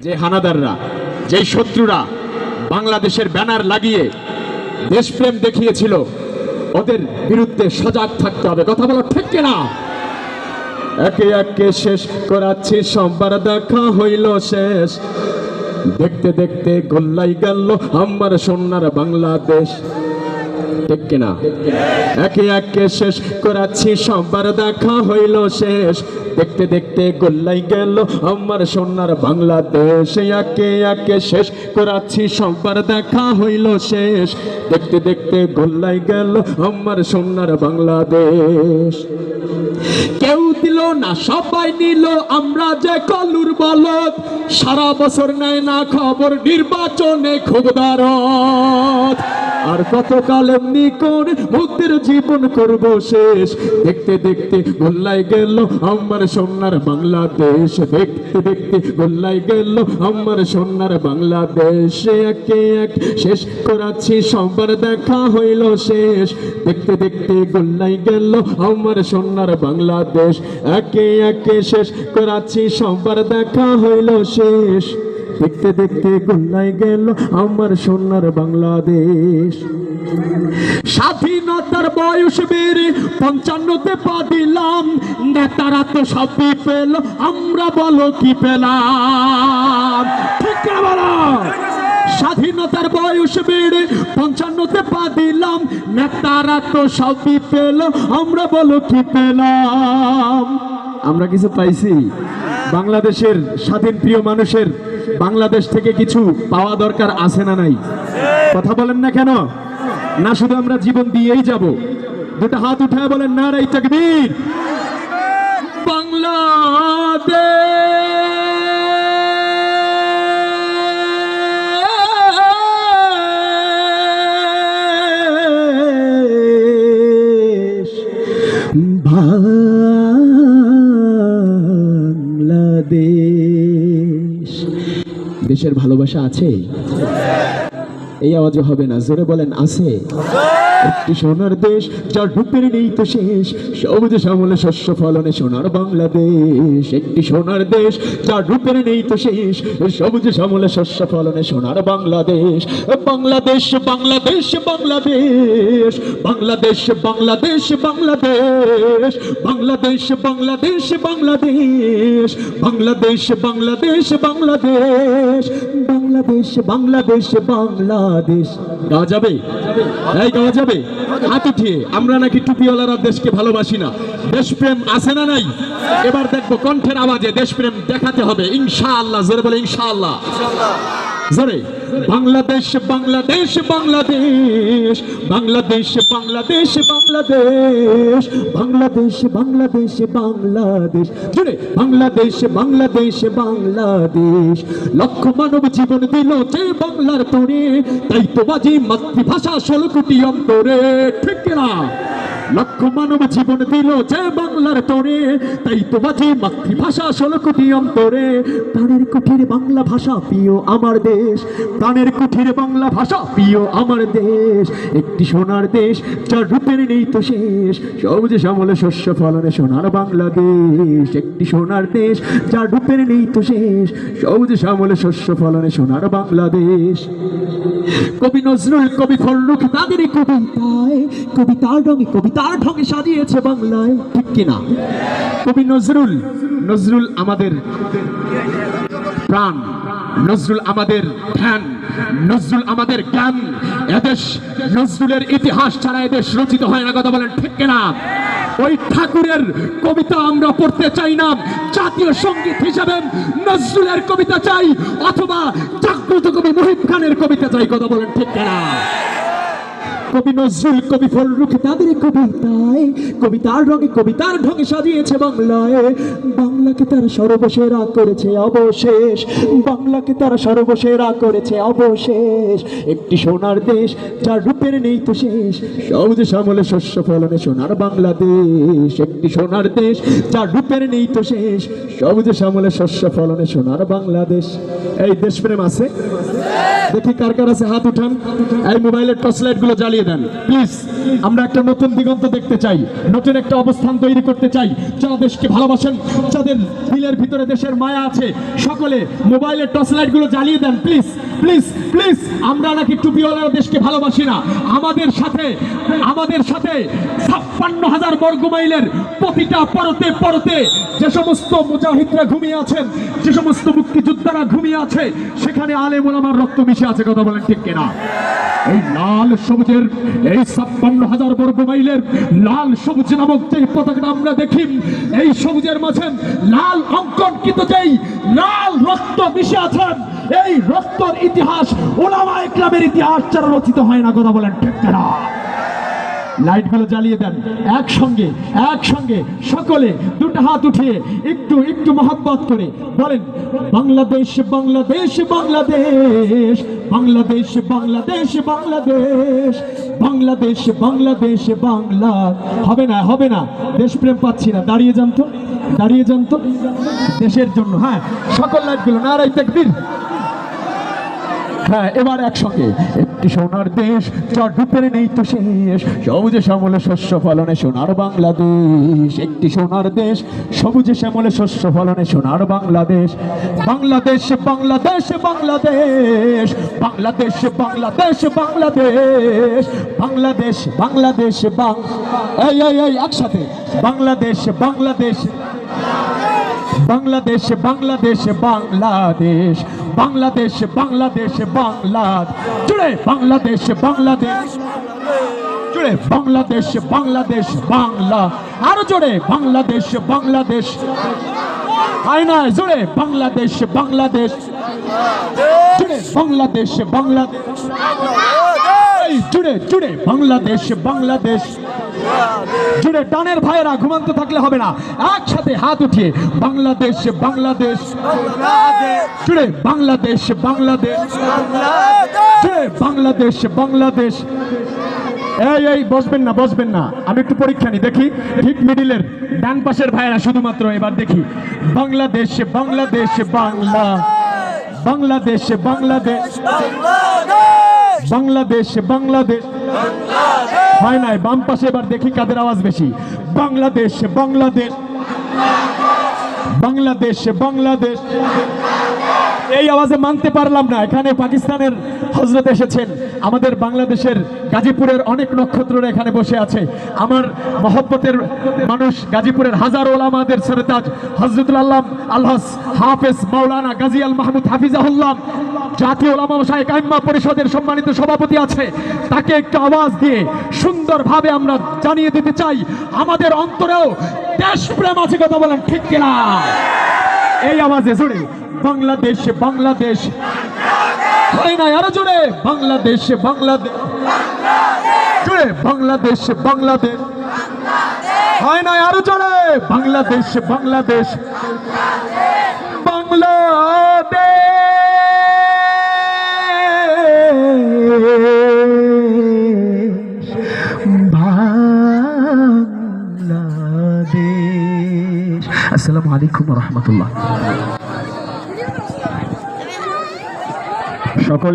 যে হানাদাররা যেই শত্রুরা বাংলাদেশের ব্যানার লাগিয়ে দেশপ্রেম দেখিয়েছিল, ওদের বিরুদ্ধে সজাগ থাকতে হবে। কথা বলো ঠিক না একে একে শেষ করাচ্ছি, সোমবার দেখা হইল শেষ। দেখতে দেখতে গোল্লাই গেল, আমার সোনার বাংলাদেশ। ঠিক কিনা? একে একে শেষ করাচ্ছি, সবার দেখা হইল শেষ। দেখতে দেখতে গোল্লাই গেল আমার সোনার বাংলাদেশ। একে একে শেষ করাচ্ছি, সবার দেখা হইল শেষ। দেখতে দেখতে গোল্লাই গেল আমার সোনার বাংলাদেশ। কেউ দিল না, সবাই নিল আমরা যে কলুর বলদ সারা বছর নেয় না খবর, নির্বাচনে খুব দারদ। আর কতকাল এমনি করে মুক্তির জীবন করব শেষ? দেখতে দেখতে গোল্লাই গেল আমার সোনার বাংলাদেশ। দেখতে দেখতে গোল্লাই গেল আমার সোনার বাংলাদেশ। একে এক শেষ করাচ্ছি, সবার দেখা হইল শেষ। দেখতে দেখতে গোল্লাই গেল আমার সোনার বাংলাদেশ। একে একে শেষ করাচ্ছি, সবার দেখা হইল শেষ। দেখতে দেখতে গোল্লাই গেল আমার সোনার বাংলাদেশ। স্বাধীনতার বয়স বেড়ে পঞ্চান্নতে পা দিলাম, নেতারা তো সবই পেল, আমরা বলো কি পেলাম? ঠিক স্বাধীনতার বয়স বেড়ে পঞ্চান্নতে পা দিলাম, নেতারা তো সবই পেল, আমরা বলো কি পেলাম? আমরা কিছু পাইছি। বাংলাদেশের স্বাধীন প্রিয় মানুষের বাংলাদেশ থেকে কিছু পাওয়া দরকার আছে না নাই? কথা বলেন না কেন? না শুধু আমরা জীবন দিয়েই যাব। দুটো হাত উঠায় বলেন না রাই তাকবীর। বাংলাদেশ। দেশের ভালোবাসা আছে? এই আওয়াজও হবে না। জোরে বলেন আছে। একটি সোনার দেশ, যার রূপের নেই তো শেষ। সবুজ শ্যামলে শস্য ফলনে সোনার বাংলাদেশ। একটি সোনার দেশ, যার রূপের নেই তো শেষ। সবুজ শ্যামলে শস্য ফলনে সোনার বাংলাদেশ। বাংলাদেশ বাংলাদেশ বাংলাদেশ। বাংলাদেশ বাংলাদেশ বাংলাদেশ। বাংলাদেশ বাংলাদেশ বাংলাদেশ। বাংলাদেশ বাংলাদেশ বাংলাদেশ। বাংলাদেশ বাংলাদেশ বাংলাদেশ। গাওয়া যাবে? গাওয়া যাবে? হাত উঠিয়ে, আমরা নাকি টুপিওয়ালারা দেশকে ভালোবাসি না। দেশপ্রেম আছে না নাই? এবার দেখব কণ্ঠের আওয়াজে দেশপ্রেম দেখাতে হবে। ইনশাআল্লাহ, জোরে বলে ইনশাআল্লাহ। জোরে। বাংলাদেশ বাংলাদেশ বাংলাদেশ বাংলাদেশ বাংলাদেশ বাংলাদেশ বাংলাদেশ বাংলাদেশ বাংলাদেশ। জোরে। বাংলাদেশ বাংলাদেশ বাংলাদেশ। লক্ষ মানব জীবন দিল যে বাংলার তরে তাই তো বাজি মাতৃভাষা ষোলো কোটি অন্তরে। ঠিক না লক্ষ মানব জীবন দিল যে বাংলার তরে। তাই তো বাজে মাতৃভাষা ষোলো কোটি অন্তরে। প্রাণের কুঠির বাংলা ভাষা প্রিয় আমার দেশ। প্রাণের কুঠির বাংলা ভাষা প্রিয় আমার দেশ। একটি সোনার দেশ, যার রূপের নেই তো শেষ। সবুজ শ্যামলে শস্য ফলনে সোনার বাংলাদেশ। একটি সোনার দেশ, যার রূপের নেই তো শেষ। সবুজ শ্যামলে শস্য ফলনে সোনার বাংলাদেশ। কবি নজরুল কবি ফল্লুক তাদের কবিতায়, কবিতার রঙে কবিতার ঢঙে সাজিয়েছে বাংলায়, ঠিক কিনা? কবি নজরুল নজরুল আমাদের প্রাণ, নজরুল আমাদের ধ্যান, নজরুল আমাদের জ্ঞান। এদেশ নজরুলের ইতিহাস ছাড়া এদেশ রচিত হয় না, কথা বলেন ঠিক কিনা? ওই ঠাকুরের কবিতা আমরা পড়তে চাই না। জাতীয় সংগীত হিসাবে নজরুলের কবিতা চাই, অথবা জাগ্রত কবি মহিব খানের কবিতা চাই, কথা বলেন ঠিক কিনা? কবি নজরুল কবি ফলরুখ তাদের কবিতায় কবিতার রঙে কবিতার ঢঙে সাজিয়েছে বাংলায় বাংলাকে তারা সর্বসেরা করেছে, অবশেষ। বাংলাকে তারা সর্বসেরা করেছে, অবশেষ। একটি সোনার দেশ, যার রূপের নেই তো শেষ। সবুজ শ্যামলে শস্য ফলনে সোনার বাংলাদেশ। একটি সোনার দেশ, যার রূপের নেই তো শেষ। সবুজ শ্যামলে শস্য ফলনে সোনার বাংলাদেশ। এই দেশপ্রেম আছে? দেখি কার কার আছে হাত উঠান। এই মোবাইলের টর্চ লাইটগুলো জ্বালিয়ে দেন। প্লিজ আমরা একটা নতুন দিগন্ত দেখতে চাই। নতুন একটা অবস্থান তৈরি করতে চাই। যারা দেশকে ভালোবাসেন, যাদের মানুষের দিলের ভিতরে দেশের মায়া আছে। সকলে মোবাইলের টর্চ লাইটগুলো জ্বালিয়ে দেন প্লিজ প্লিজ প্লিজ আমরা নাকি টুপিওয়ালার দেশকে ভালোবাসি না। আমাদের সাথে আমাদের সাথে ছাপ্পান্ন হাজার বর্গ মাইলের প্রতিটা পরতে পরতে যে সমস্ত মুজাহিদরা ঘুমিয়ে আছেন, যে সমস্ত মুক্তিযোদ্ধারা ঘুমিয়ে আছে, সেখানে আলেম ওলামার রক্ত মিশে আছে, কথা বলেন ঠিক কিনা? এই লাল সবুজের, এই ছাপ্পান্ন হাজার বর্গ মাইলের লাল সবুজ নামক যে পতাকাটা আমরা দেখি, এই সবুজের মাঝে লাল অঙ্কনকৃত যেই লাল রক্ত মিশে আছেন, এই রক্তর ইতিহাস ওলামা ইকরামের ইতিহাস যারা রচিত হয় না, কথা বলেন ঠিক কিনা? লাইটগুলো জ্বালিয়ে দেন, একসঙ্গে একসঙ্গে সকলে দুটো হাত উঠিয়ে একটু একটু মহাব্বত করে বলেন, বাংলাদেশ বাংলাদেশ বাংলাদেশ বাংলাদেশ বাংলাদেশ বাংলাদেশ বাংলাদেশ বাংলাদেশ, বাংলা। হবে না হবে না, দেশপ্রেম পাচ্ছি না, দাঁড়িয়ে যান তো। দাঁড়িয়ে যান তো। দেশের জন্য হ্যাঁ সকল লাইটগুলো নারাই দেখবির হ্যাঁ এবার একসঙ্গে, একটি সোনার দেশ নেই তো শেষ। সবুজে শ্যামলে শস্য ফলনে সোনার বাংলাদেশ। একটি সোনার দেশ, সবুজে শ্যামলে শস্য ফলনে সোনার বাংলাদেশ। বাংলাদেশ বাংলাদেশ বাংলাদেশ। বাংলাদেশ বাংলাদেশ বাংলাদেশ। বাংলাদেশ বাংলাদেশ, বাং এই, একসাথে। বাংলাদেশ বাংলাদেশ। বাংলাদেশ বাংলাদেশ বাংলাদেশ বাংলাদেশ বাংলাদেশ বাংলাদেশ জুড়ে বাংলাদেশ বাংলাদেশ। জুড়ে বাংলাদেশ বাংলাদেশ, বাংলা। আরও জোরে, বাংলাদেশ বাংলাদেশ। আয়না জুড়ে বাংলাদেশ বাংলাদেশ। জুড়ে বাংলাদেশ বাংলাদেশ। এই, জুড়ে জুড়ে। বাংলাদেশ বাংলাদেশ। জুড়ে টানের ভাইয়েরা ঘুমান্ত থাকলে হবে না। একসাথে হাত উঠিয়ে, বাংলাদেশ বাংলাদেশ। জুড়ে, বাংলাদেশ বাংলাদেশ। জুড়ে, বাংলাদেশ বাংলাদেশ। এই এই, বসবেন না বসবেন না। আমি একটু পরীক্ষা নিই, দেখি। ঠিক মিডিলের ডান পাশের ভাইয়েরা শুধুমাত্র এবার দেখি। বাংলাদেশ বাংলাদেশ, বাংলা। বাংলাদেশ বাংলাদেশ। বাংলাদেশ বাংলাদেশ। হয় নাই? বাম পাশে এবার দেখি কাদের আওয়াজ বেশি। বাংলাদেশ বাংলাদেশ। বাংলাদেশ বাংলাদেশ। এই আওয়াজে মানতে পারলাম না। এখানে পাকিস্তানের হজরত এসেছেন। আমাদের বাংলাদেশের গাজীপুরের অনেক নক্ষত্ররা এখানে বসে আছে। আমার মহব্বতের মানুষ গাজীপুরের হাজার ওলামাদের সরতাজ হজরতুল আল্লাহ আল্লাহ হাফেজ মাওলানা গাজী আল মাহমুদ হাফিজাহুল্লাহ, জাতীয় ওলামা শাহেক আইম্মা পরিষদের সম্মানিত সভাপতি আছে। তাকে একটু আওয়াজ দিয়ে সুন্দরভাবে আমরা জানিয়ে দিতে চাই। আমাদের অন্তরেও দেশপ্রেম আছে, কথা বলেন ঠিক কিনা? এই আওয়াজে জোরে। বাংলাদেশ বাংলাদেশ। আরও বাংলাদেশ বাংলাদেশ জোরে, বাংলাদেশ বাংলাদেশ হয় না আরও জোরে? বাংলাদেশ বাংলাদেশ। বাংলাদেশ। বাংলাদেশ। আসসালামু আলাইকুম রহমতুল্লাহ। সকলে